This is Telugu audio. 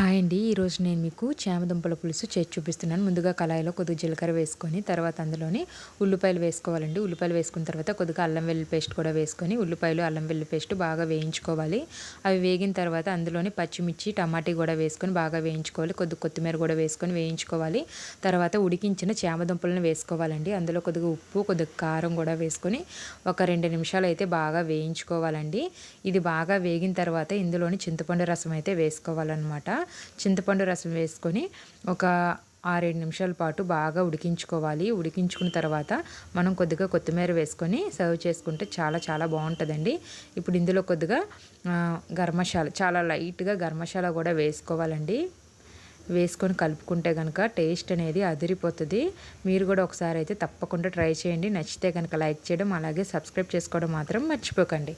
హాయ్ అండి. ఈరోజు నేను మీకు చేమదుంపల పులుసు చేసి చూపిస్తున్నాను. ముందుగా కళాయిలో కొద్దిగా జీలకర్ర వేసుకొని తర్వాత అందులోని ఉల్లిపాయలు వేసుకోవాలండి. ఉల్లిపాయలు వేసుకున్న తర్వాత కొద్దిగా అల్లం వెల్లుల్లి పేస్ట్ కూడా వేసుకొని ఉల్లిపాయలు అల్లం వెల్లుల్లి పేస్ట్ బాగా వేయించుకోవాలి. అవి వేగిన తర్వాత అందులోని పచ్చిమిర్చి టమాటీ కూడా వేసుకొని బాగా వేయించుకోవాలి. కొద్దిగా కొత్తిమీర కూడా వేసుకొని వేయించుకోవాలి. తర్వాత ఉడికించిన చేమదుంపలను వేసుకోవాలండి. అందులో కొద్దిగా ఉప్పు కొద్దిగా కారం కూడా వేసుకొని ఒక రెండు నిమిషాలు అయితే బాగా వేయించుకోవాలండి. ఇది బాగా వేగిన తర్వాత ఇందులోని చింతపండు రసం అయితే వేసుకోవాలన్నమాట. చింతపండు రసం వేసుకొని ఒక ఆరేడు నిమిషాల పాటు బాగా ఉడికించుకోవాలి. ఉడికించుకున్న తర్వాత మనం కొద్దిగా కొత్తిమీర వేసుకొని సర్వ్ చేసుకుంటే చాలా చాలా బాగుంటుందండి. ఇప్పుడు ఇందులో కొద్దిగా గర్మశాల చాలా లైట్గా గర్మశాల కూడా వేసుకోవాలండి. వేసుకొని కలుపుకుంటే కనుక టేస్ట్ అనేది అదిరిపోతుంది. మీరు కూడా ఒకసారి అయితే తప్పకుండా ట్రై చేయండి. నచ్చితే కనుక లైక్ చేయడం అలాగే సబ్స్క్రైబ్ చేసుకోవడం మాత్రం మర్చిపోకండి.